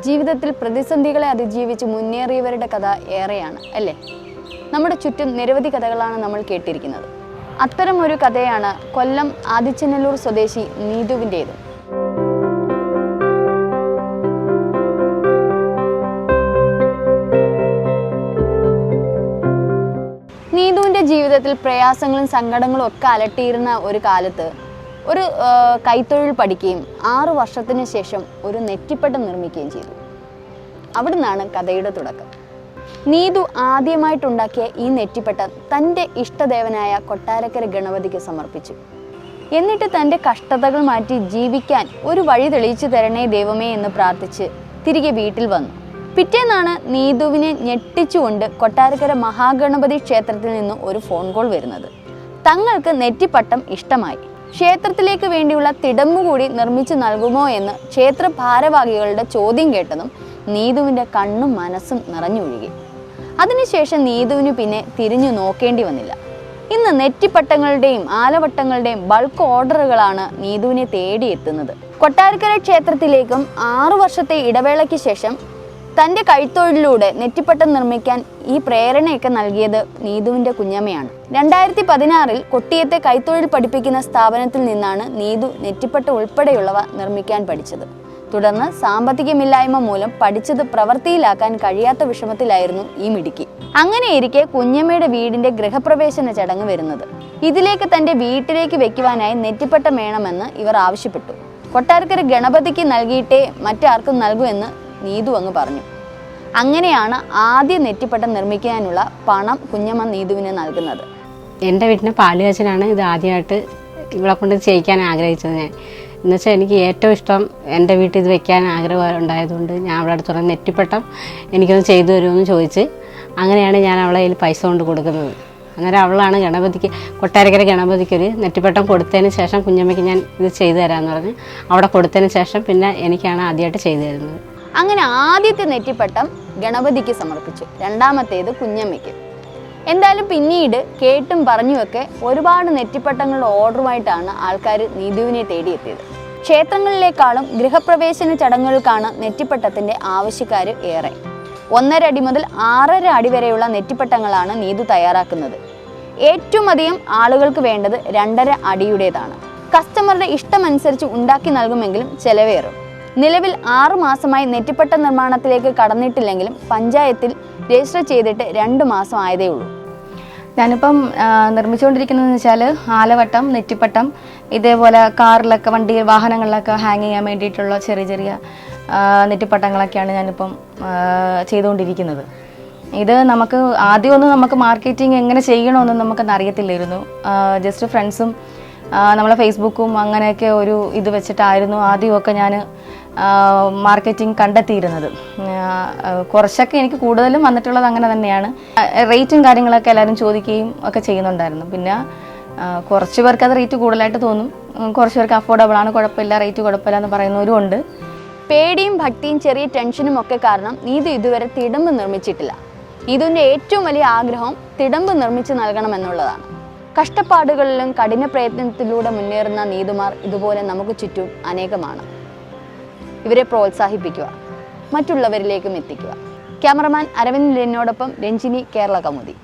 ജീവിതത്തിൽ പ്രതിസന്ധികളെ അതിജീവിച്ച് മുന്നേറിയവരുടെ കഥ ഏറെയാണ് അല്ലേ? നമ്മുടെ ചുറ്റും നിരവധി കഥകളാണ് നമ്മൾ കേട്ടിരിക്കുന്നത്. അത്തരം ഒരു കഥയാണ് കൊല്ലം ആദിച്ചനല്ലൂർ സ്വദേശി നീതുവിന്റേതും. നീതുവിന്റെ ജീവിതത്തിൽ പ്രയാസങ്ങളും സങ്കടങ്ങളും ഒക്കെ അലട്ടിയിരുന്ന ഒരു കാലത്ത് ഒരു കൈത്തൊഴിൽ പഠിക്കുകയും ആറു വർഷത്തിന് ശേഷം ഒരു നെറ്റിപ്പട്ടം നിർമ്മിക്കുകയും ചെയ്തു. അവിടുന്നാണ് കഥയുടെ തുടക്കം. നീതു ആദ്യമായിട്ടുണ്ടാക്കിയ ഈ നെറ്റിപ്പട്ടം തന്റെ ഇഷ്ടദേവനായ കൊട്ടാരക്കര ഗണപതിക്ക് സമർപ്പിച്ചു. എന്നിട്ട് തന്റെ കഷ്ടതകൾ മാറ്റി ജീവിക്കാൻ ഒരു വഴി തെളിയിച്ചു തരണേ ദൈവമേ എന്ന് പ്രാർത്ഥിച്ച് തിരികെ വീട്ടിൽ വന്നു. പിറ്റേന്നാണ് നീതുവിനെ ഞെട്ടിച്ചുകൊണ്ട് കൊട്ടാരക്കര മഹാഗണപതി ക്ഷേത്രത്തിൽ നിന്ന് ഒരു ഫോൺ കോൾ വരുന്നത്. തങ്ങൾക്ക് നെറ്റിപ്പട്ടം ഇഷ്ടമായി. ക്ഷേത്രത്തിലേക്ക് വേണ്ടിയുള്ള തിടമ്പുകൂടി നിർമ്മിച്ചു നൽകുമോ എന്ന് ക്ഷേത്ര ഭാരവാഹികളുടെ ചോദ്യം കേട്ടതും നീതുവിന്റെ കണ്ണും മനസ്സും നിറഞ്ഞൊഴുകി. അതിനുശേഷം നീതുവിന് പിന്നെ തിരിഞ്ഞു നോക്കേണ്ടി വന്നില്ല. ഇന്ന് നെറ്റിപ്പട്ടങ്ങളുടെയും ആലവട്ടങ്ങളുടെയും ബൾക്ക് ഓർഡറുകളാണ് നീതുവിനെ തേടിയെത്തുന്നത്. കൊട്ടാരക്കര ക്ഷേത്രത്തിലേക്കും ആറു വർഷത്തെ ഇടവേളയ്ക്ക് ശേഷം തന്റെ കൈത്തൊഴിലൂടെ നെറ്റിപ്പട്ടം നിർമ്മിക്കാൻ ഈ പ്രേരണയൊക്കെ നൽകിയത് നീതുവിന്റെ കുഞ്ഞമ്മയാണ്. രണ്ടായിരത്തി പതിനാറിൽ കൊട്ടിയത്തെ കൈത്തൊഴിൽ പഠിപ്പിക്കുന്ന സ്ഥാപനത്തിൽ നിന്നാണ് നീതു നെറ്റിപ്പട്ടം ഉൾപ്പെടെയുള്ളവ നിർമ്മിക്കാൻ പഠിച്ചത്. തുടർന്ന് സാമ്പത്തികമില്ലായ്മ മൂലം പഠിച്ചത് പ്രവൃത്തിയിലാക്കാൻ കഴിയാത്ത വിഷമത്തിലായിരുന്നു ഈ മിടുക്കി. അങ്ങനെയിരിക്കെ കുഞ്ഞമ്മയുടെ വീടിന്റെ ഗൃഹപ്രവേശന ചടങ്ങ് വരുന്നത്. ഇതിലേക്ക് തന്റെ വീട്ടിലേക്ക് വെക്കുവാനായി നെറ്റിപ്പട്ടം വേണമെന്ന് ഇവർ ആവശ്യപ്പെട്ടു. കൊട്ടാരക്കര ഗണപതിക്ക് നൽകിയിട്ടേ മറ്റാർക്കും നൽകൂ എന്ന് നീതു അങ്ങ് പറഞ്ഞു. അങ്ങനെയാണ് ആദ്യ നെറ്റിപ്പട്ടം നിർമ്മിക്കാനുള്ള പണം കുഞ്ഞമ്മ നീതുവിന് നൽകുന്നത്. എന്റെ വീട്ടിലെ പാലുകാച്ചനാണ് ഇത് ആദ്യമായിട്ട് ഇവിടെ കൊണ്ട് ചെയ്യിക്കാൻ ആഗ്രഹിച്ചത് ഞാൻ. എന്നുവെച്ചാൽ എനിക്ക് ഏറ്റവും ഇഷ്ടം എന്റെ വീട്ടിൽ ഇത് വെക്കാൻ ആഗ്രഹം ഉണ്ടായതുകൊണ്ട് ഞാൻ അവിടെ അടുത്ത് പറഞ്ഞ നെറ്റിപ്പട്ടം എനിക്കൊന്ന് ചെയ്തു തരുമെന്ന് ചോദിച്ച് അങ്ങനെയാണ് ഞാൻ അവളെ കയ്യിൽ പൈസ കൊണ്ട് കൊടുക്കുന്നത്. അങ്ങനെ അവളാണ് ഗണപതിക്ക് കൊട്ടാരക്കര ഗണപതിക്ക് ഒരു നെറ്റിപ്പട്ടം കൊടുത്തതിന് ശേഷം കുഞ്ഞമ്മയ്ക്ക് ഞാൻ ഇത് ചെയ്തു തരാമെന്ന് പറഞ്ഞ് അവിടെ കൊടുത്തതിന് ശേഷം പിന്നെ എനിക്കാണ് ആദ്യമായിട്ട് ചെയ്തു തരുന്നത്. അങ്ങനെ ആദ്യത്തെ നെറ്റിപ്പട്ടം ഗണപതിക്ക് സമർപ്പിച്ചു. രണ്ടാമത്തേത് കുഞ്ഞമ്മയ്ക്ക്. എന്തായാലും പിന്നീട് കേട്ടും പറഞ്ഞുമൊക്കെ ഒരുപാട് നെറ്റിപ്പട്ടങ്ങളുടെ ഓർഡറുമായിട്ടാണ് ആൾക്കാർ നീതുവിനെ തേടിയെത്തിയത്. ക്ഷേത്രങ്ങളിലേക്കാളും ഗൃഹപ്രവേശന ചടങ്ങുകൾക്കാണ് നെറ്റിപ്പട്ടത്തിന്റെ ആവശ്യക്കാർ ഏറെ. ഒന്നര അടി മുതൽ ആറര അടി വരെയുള്ള നെറ്റിപ്പട്ടങ്ങളാണ് നീതു തയ്യാറാക്കുന്നത്. ഏറ്റവും അധികം ആളുകൾക്ക് വേണ്ടത് രണ്ടര അടിയുടേതാണ്. കസ്റ്റമറുടെ ഇഷ്ടമനുസരിച്ച് ഉണ്ടാക്കി നൽകുമെങ്കിലും ചെലവേറും. നിലവിൽ ആറു മാസമായി നെറ്റിപ്പട്ട നിർമ്മാണത്തിലേക്ക് കടന്നിട്ടില്ലെങ്കിലും പഞ്ചായത്തിൽ രജിസ്റ്റർ ചെയ്തിട്ട് രണ്ട് മാസം ആയതേ ഉള്ളൂ. ഞാനിപ്പം നിർമ്മിച്ചുകൊണ്ടിരിക്കുന്നത് നിർമ്മിച്ചുകൊണ്ടിരിക്കുന്നതെന്ന് വെച്ചാൽ ആലവട്ടം നെറ്റിപ്പട്ടം ഇതേപോലെ കാറിലൊക്കെ വണ്ടി വാഹനങ്ങളിലൊക്കെ ഹാങ് ചെയ്യാൻ വേണ്ടിയിട്ടുള്ള ചെറിയ ചെറിയ നെറ്റിപ്പട്ടങ്ങളൊക്കെയാണ് ഞാനിപ്പം ചെയ്തുകൊണ്ടിരിക്കുന്നത്. ഇത് നമുക്ക് ആദ്യമൊന്നും നമുക്ക് മാർക്കറ്റിംഗ് എങ്ങനെ ചെയ്യണമെന്നും നമുക്കൊന്നും അറിയത്തില്ലായിരുന്നു ജസ്റ്റ് ഫ്രണ്ട്സും നമ്മളെ ഫേസ്ബുക്കും അങ്ങനെയൊക്കെ ഒരു ഇത് വെച്ചിട്ടായിരുന്നു. ആദ്യമൊക്കെ ഞാൻ മാർക്കറ്റിംഗ് കണ്ടെത്തിയിരുന്നത്. കുറച്ചൊക്കെ എനിക്ക് കൂടുതലും വന്നിട്ടുള്ളത് അങ്ങനെ തന്നെയാണ്. റേറ്റും കാര്യങ്ങളൊക്കെ എല്ലാവരും ചോദിക്കുകയും ഒക്കെ ചെയ്യുന്നുണ്ടായിരുന്നു. പിന്നെ കുറച്ച് പേർക്ക് അത് റേറ്റ് കൂടുതലായിട്ട് തോന്നും. കുറച്ച് പേർക്ക് അഫോർഡബിൾ ആണ് കുഴപ്പമില്ല റേറ്റ് കുഴപ്പമില്ല എന്ന് പറയുന്നവരും ഉണ്ട്. പേടിയും ഭക്തിയും ചെറിയ ടെൻഷനും ഒക്കെ കാരണം നീതു ഇതുവരെ തിടമ്പ് നിർമ്മിച്ചിട്ടില്ല. നീതുവിന്റെ ഏറ്റവും വലിയ ആഗ്രഹം തിടമ്പ് നിർമ്മിച്ച് നൽകണമെന്നുള്ളതാണ്. കഷ്ടപ്പാടുകളിലും കഠിന പ്രയത്നത്തിലൂടെ മുന്നേറുന്ന നീതുമാർ ഇതുപോലെ നമുക്ക് ചുറ്റും അനേകമാണ്. ഇവരെ പ്രോത്സാഹിപ്പിക്കുക മറ്റുള്ളവരിലേക്കും എത്തിക്കുക. ക്യാമറമാൻ അരവിന്ദ് ലെന്നോടൊപ്പം രഞ്ജിനി കേരള കൗമുദി.